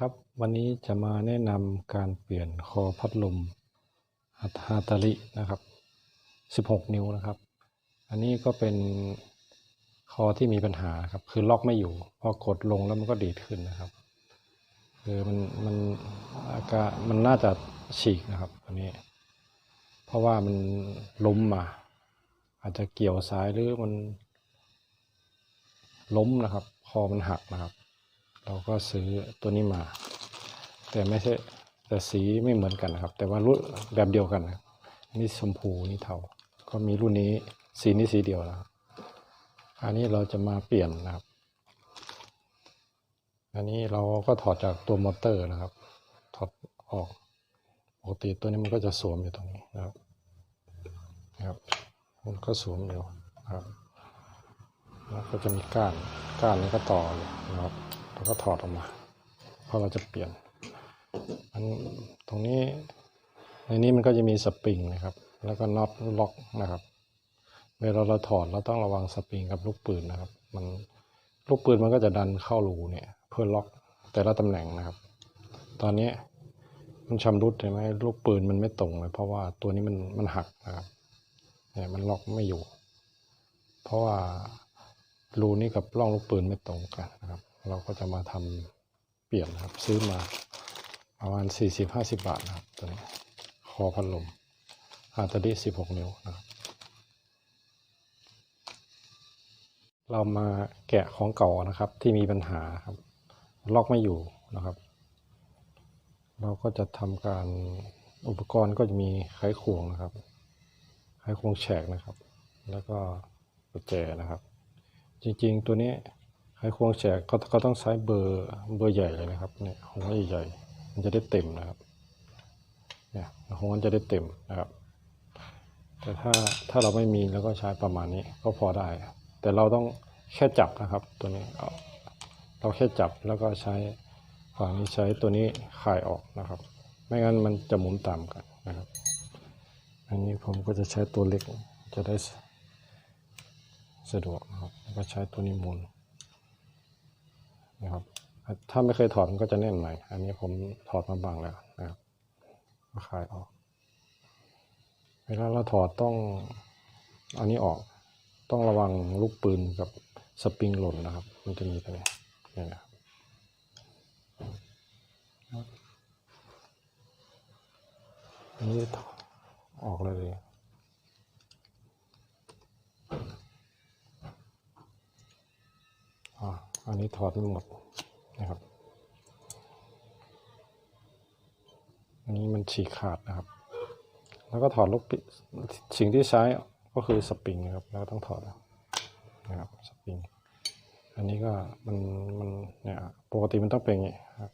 ครับ วันนี้จะมาแนะนำการเปลี่ยนคอพัดลมฮาตาลินะครับ 16 นิ้วนะครับ อันนี้ก็เป็นคอที่มีปัญหาครับ คือล็อกไม่อยู่ พอกดลงแล้วมันก็ดีดขึ้นนะครับ คือมันมันอาการมันน่าจะฉีกนะครับอันนี้ เพราะว่ามันล้มมา อาจจะเกี่ยวสายหรือมันล้มนะครับ คอมันหักนะครับ เราก็ซื้อตัวนี้มา แต่ไม่ใช่แต่สีไม่เหมือนกันนะครับ แต่ว่ารุ่นแบบเดียวกันนะนี่ชมพูนี่เทาก็มีรุ่นนี้สีนี้สีเดียวนะครับอันนี้เราจะมาเปลี่ยนนะครับ อันนี้เราก็ถอดจากตัวมอเตอร์นะครับ ถอดออกปกติตัวนี้มันก็จะสวมอยู่ตรงนี้นะครับนะครับมันก็สวมอยู่นะครับแล้วก็จะมีก้าน ก้านนี้ก็ต่ออยู่นะครับ แล้วก็ถอดออกมา เพราะเราจะเปลี่ยนอันตรงนี้ในนี้มันก็จะมีสปริงนะครับ แล้วก็น็อตล็อกนะครับ เวลาเราถอดเราต้องระวังสปริงกับลูกปืนนะครับ มันลูกปืนมันก็จะดันเข้ารูเนี่ยเพื่อล็อกแต่ละตำแหน่งนะครับ ตอนนี้มันชำรุดใช่ไหมลูกปืนมันไม่ตรงเลย เพราะว่าตัวนี้มันมันหักนะครับเนี่ยมันล็อกไม่อยู่ เพราะว่ารูนี้กับร่องลูกปืนไม่ตรงกันนะครับ เราก็จะมาทำเปลี่ยนนะครับ ซื้อมาประมาณสี่สิบห้าสิบบาทนะครับตัวนี้คอพัดลมอาตาดิสิบหกนิ้วนะครับเรามาแกะของเก่านะครับที่มีปัญหาครับล็อกไม่อยู่นะครับ เราก็จะทำการอุปกรณ์ก็จะมีไขควงนะครับ ไขควงแฉกนะครับ แล้วก็กุญแจนะครับ จริงๆตัวนี้ ไขควงแฉกเขาต้องใช้เบอร์เบอร์ใหญ่เลยนะครับเนี่ยหัวใหญ่ๆมันจะได้เต็มนะครับเนี่ยหัวมันจะได้เต็มนะครับ แต่ถ้าถ้าเราไม่มีเราก็ใช้ประมาณนี้ก็พอได้ แต่เราต้องแค่จับนะครับตัวนี้เราแค่จับแล้วก็ใช้ฝั่งนี้ใช้ตัวนี้คลายออกนะครับ ไม่งั้นมันจะหมุนตามกันนะครับ อันนี้ผมก็จะใช้ตัวเล็กจะได้สสะดวกนะครับแล้วก็ใช้ตัวนี้หมุน นะครับ ถ้าไม่เคยถอดมันก็จะแน่นหน่อยอันนี้ผมถอดมาบ้างแล้วนะครับก็คลายออกเวลาเราถอดต้องอันนี้ออกต้องระวังลูกปืนกับสปริงหล่นนะครับ มันจะมีตัวนี้นี่นะครับอันนี้ถอดออกเลยเลยอ่าอันนี้ถอดไม่หมด นะครับ อันนี้มันฉีกขาดนะครับ แล้วก็ถอดลูกปิสิ่งที่ใช้ก็คือสปริงนะครับแล้วก็ต้องถอดนะครับสปริง อันนี้ก็มันมันเนี่ยปกติมันต้องเป็นอย่างนี้ครับ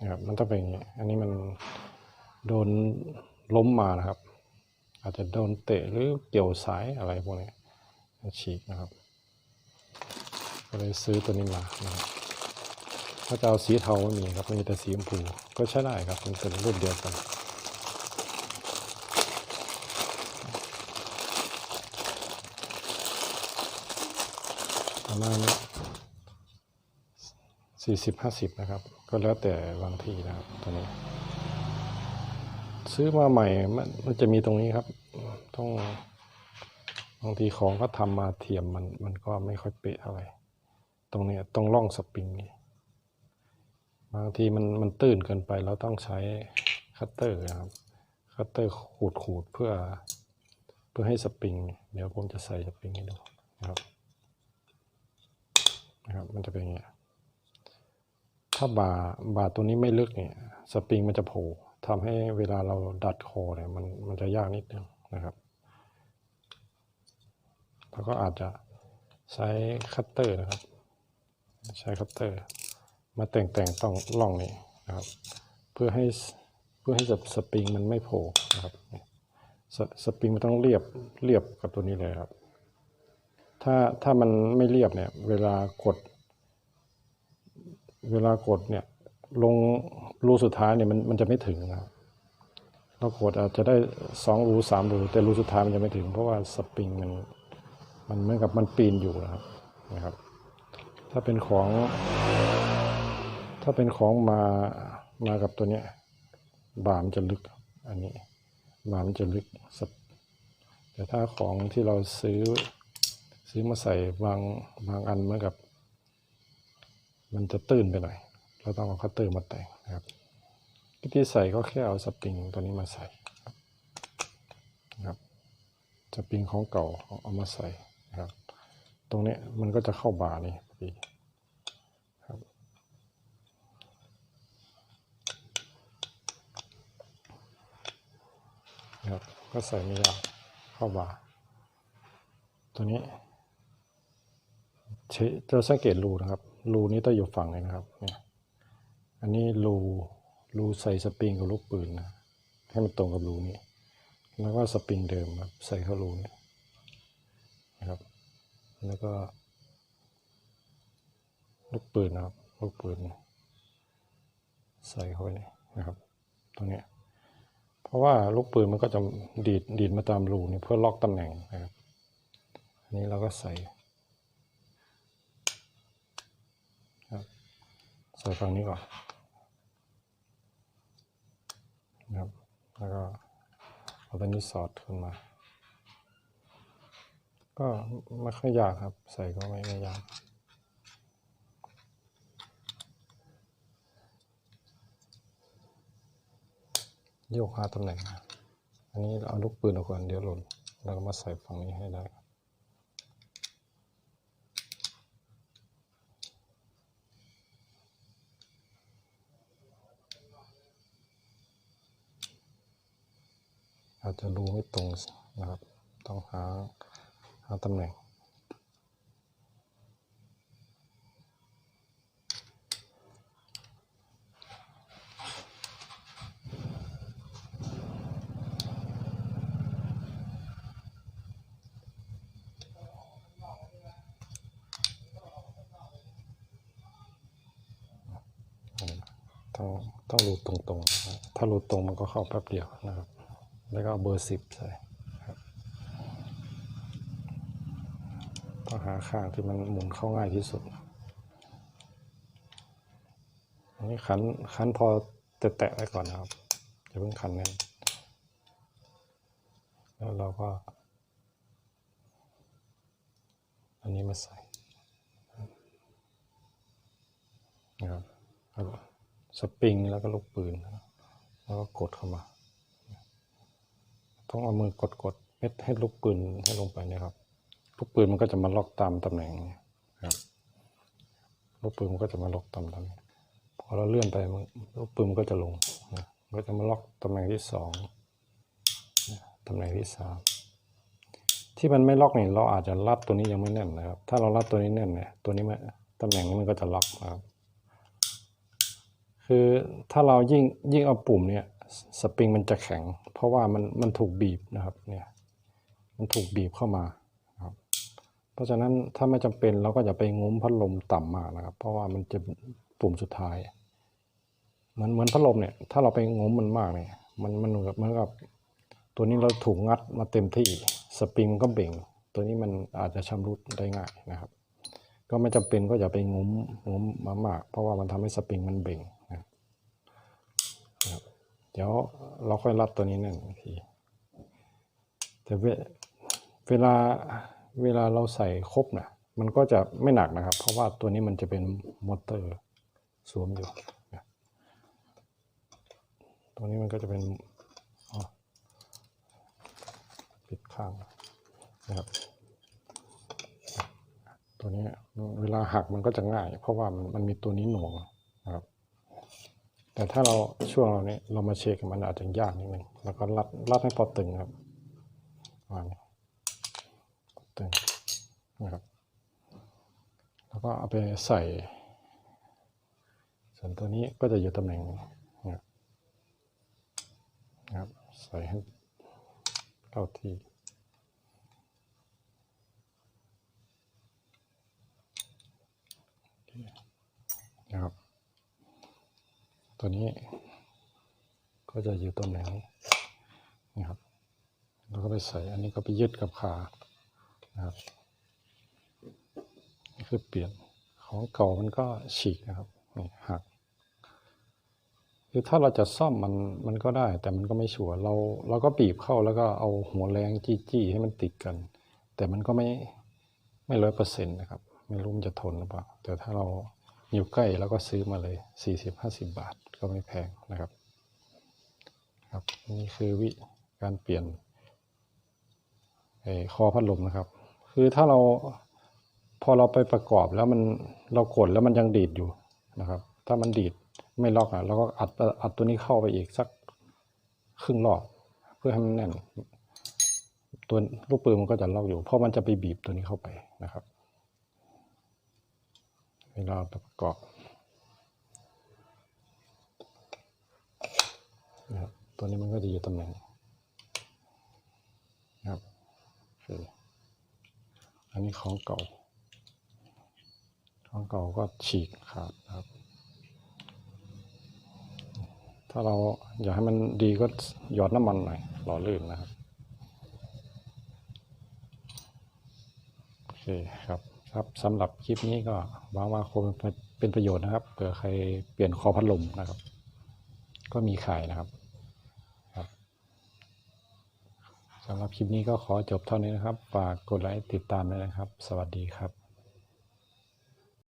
นะครับมันต้องเป็นอย่างนี้ อันนี้มันโดนล้มมานะครับ อาจจะโดนเตะหรือเกี่ยวสายอะไรพวกนี้ฉีกนะครับ ก็เลยซื้อตัวนี้มานะครับ ถ้าจะเอาสีเทาไม่มีครับมีแต่สีชมพูก็ใช้ได้ครับมันเป็นรุ่นเดียวกันประมาณสี่สิบห้าสิบนะครับ ก็แล้วแต่บางที่นะครับตัวนี้ ซื้อมาใหม่มันมันจะมีตรงนี้ครับ ต้องบางทีของก็ทำมาเทียมมันมันก็ไม่ค่อยเป๊ะเท่าไหร่ตรงนี้ยตรงร่องสปริงนี่ บางทีมันมันตื้นเกินไปเราต้องใช้คัตเตอร์นะครับ คัตเตอร์ขูดขูดเพื่อ เพื่อให้สปริง เดี๋ยวผมจะใส่สปริงให้ดูนะครับนะครับมันจะเป็นอย่างเงี้ถ้าบาบาตัวนี้ไม่ลึกเนี่ยสปริงมันจะโผล่ทำให้เวลาเราดัดคอเนี่ยมันมันจะยากนิดนึงนะครับแล้วก็อาจจะใช้คัตเตอร์นะครับ ใช้คัตเตอร์ มาแต่งแต่งต้องร่องนี้นะครับ เพื่อให้เพื่อให้สปริงมันไม่โผล่นะครับสสปริงมันต้องเรียบเรียบกับตัวนี้เลยครับ ถ้าถ้ามันไม่เรียบเนี่ย เวลากด เวลากดเนี่ยลงรูสุดท้ายเนี่ยมันมันจะไม่ถึงนะครับเรากดอาจจะได้สองรูสามรูแต่รูสุดท้ายมันจะไม่ถึง เพราะว่าสปริงมันมันเหมือนกับมันปีนอยู่นะครับนะครับ ถ้าเป็นของ ถ้าเป็นของมามากับตัวเนี้ยบาร์มนจะลึกอันนี้บาร์มนจะลึกสักแต่ถ้าของที่เราซื้อซื้อมาใส่บางบางอันเหมือนกับ มันจะตื้นไปหน่อย เราต้องเอาคัตเตอร์มาแต่งนะครับวิธีใส่ก็แค่เอาสปริงตัวนี้มาใส่นะครับสปริงของเก่าเอามาใส่นะครับ ตรงนี้มันก็จะเข้าบาร์นี่พอดีครับ นะ ครับ ก็ใส่ไม่ยากเข้าบาตัวนี้เชจะสังเกตรูนะครับ รูนี้ต้องอยู่ฝั่งเลยนะครับเนี่ยอันนี้รูรูใส่สปริงกับลูกปืนนะ ให้มันตรงกับรูนี้ แล้วก็สปริงเดิมครับใส่เข้ารูนี้นะครับ แล้วก็ลูกปืนนะครับ ลูกปืน ใส่เข้าไปนี่นะครับ ตรงนี้ เพราะว่าลูกปืนมันก็จะดีดดีดมาตามรูนี่เพื่อล็อกตำแหน่งนะครับ อันนี้เราก็ใส่ครับใส่ฝั่งนี้ก่อนนะครับ แล้วก็เอาตัวนี้สอดขึ้นมา ก็ไม่ค่อยยากครับ ใส่ก็ไม่ไม่ยาก โยกหาตำแหน่งนะอันนี้เราเอาลูกปืนออกก่อนเดี๋ยวหล่นแล้วก็มาใส่ฝั่งนี้ให้ได้อาจจะรูไม่ตรงนะครับ ต้องหาหาตำแหน่ง ต้องต้องรูดตรงๆนะครับถ้ารูดตรงมันก็เข้าแป๊บเดียวนะครับ แล้วก็เอาเบอร์สิบใส่ต้องหาข้างที่มันหมุนเข้าง่ายที่สุดอันนี้ขันขันพอแตะๆไว้ก่อนนะครับอย่าเพิ่งขันแน่นแล้วเราก็ อันนี้มาใส่นะครับแล้วก็ สปริงแล้วก็ลูกปืน แล้วก็กดเข้ามา ต้องเอามือกดกดเม็ดให้ลูกปืนให้ลงไปนะครับ ลูกปืนมันก็จะมาล็อกตามตำแหน่งนะครับลูกปืนมันก็จะมาล็อกตามตำแหน่งพอเราเลื่อนไปมันลูกปืนมันก็จะลงนะก็จะมาล็อกตำแหน่งที่สองตำแหน่งที่สามที่มันไม่ล็อกเนี่ยเราอาจจะรัดตัวนี้ยังไม่แน่นนะครับ ถ้าเรารัดตัวนี้แน่นเนี่ยตัวนี้มันตำแหน่งนี้มันก็จะล็อกนะครับ คือถ้าเรายิ่งยิ่งเอาปุ่มเนี่ยสปริงมันจะแข็ง เพราะว่ามันมันถูกบีบนะครับเนี่ยมันถูกบีบเข้ามาครับ เพราะฉะนั้นถ้าไม่จำเป็นเราก็อย่าไปงุ้มพัดลมต่ำมากนะครับ เพราะว่ามันจะปุ่มสุดท้ายเหมือนเหมือนพัดลมเนี่ยถ้าเราไปงุ้มมันมากเนี่ยมันมันเหมือนกับเหมือนกับตัวนี้เราถูกงัดมาเต็มที่สปริงมันก็เบ่ง ตัวนี้มันอาจจะชำรุดได้ง่ายนะครับ ก็ไม่จำเป็นก็อย่าไปงุ้มงุ้มมามาก เพราะว่ามันทำให้สปริงมันเบ่ง เดี๋ยวเราค่อยรัดตัวนี้แน่นอีกทีแต่เวเวลาเวลาเราใส่ครบนะมันก็จะไม่หนักนะครับ เพราะว่าตัวนี้มันจะเป็นมอเตอร์สวมอยู่ตัวนี้มันก็จะเป็นปิดข้างนะครับตัวนี้เวลาหักมันก็จะง่าย เพราะว่ามันมีตัวนี้หน่วง แต่ถ้าเราช่วงเราเนี้ยเรามาเช็คมันอาจจะยากนิดนึงแล้วก็รัดรัดให้พอตึงครับประมาณนี้ตึงนะครับ แล้วก็เอาไปใส่ ส่วนตัวนี้ก็จะอยู่ตำแหน่งนะครับนะครับใส่ให้เข้าที่นะครับ ตัวนี้ ก็จะอยู่ตำแหน่งนี้นะครับแล้วก็ไปใส่อันนี้ก็ไปยึดกับขานะครับนี่คือเปลี่ยนของเก่ามันก็ฉีกนะครับนี่หักคือถ้าเราจะซ่อมมันมันก็ได้ แต่มันก็ไม่ชัวร์เราเราก็บีบเข้าแล้วก็เอาหัวแรงจี้จี้ให้มันติดกัน แต่มันก็ไม่ไม่ร้อยเปอร์เซ็นต์นะครับ ไม่รู้มันจะทนหรือเปล่าแต่ถ้าเราอยู่ใกล้แล้วก็ซื้อมาเลยสี่สิบห้าสิบบาท ก็ไม่แพงนะครับ ครับนี่คือวิการเปลี่ยนไอ้คอพัดลมนะครับ คือถ้าเราพอเราไปประกอบแล้วมันเรากดแล้วมันยังดีดอยู่นะครับ ถ้ามันดีดไม่ล็อกอะเราก็อัดอัดตัวนี้เข้าไปอีกสักครึ่งรอบเพื่อให้มันแน่น ตัวลูกปืนมันก็จะล็อกอยู่ เพราะมันจะไปบีบตัวนี้เข้าไปนะครับเวลาประกอบนะครับ ตัวนี้มันก็จะอยู่ตำแหน่งนะครับโอเคอันนี้ของเก่า ของเก่าก็ฉีกขาดนะครับ ถ้าเราอยากให้มันดีก็หยอดน้ำมันหน่อยหล่อลื่นนะครับโอเคครับครับสำหรับคลิปนี้ก็หวังว่าคงเป็นประโยชน์นะครับเผื่อใครเปลี่ยนคอพัดลมนะครับ ก็มีขายนะครับ สำหรับคลิปนี้ก็ขอจบเท่านี้นะครับ ฝากกดไลค์ติดตามด้วยนะครับ สวัสดีครับ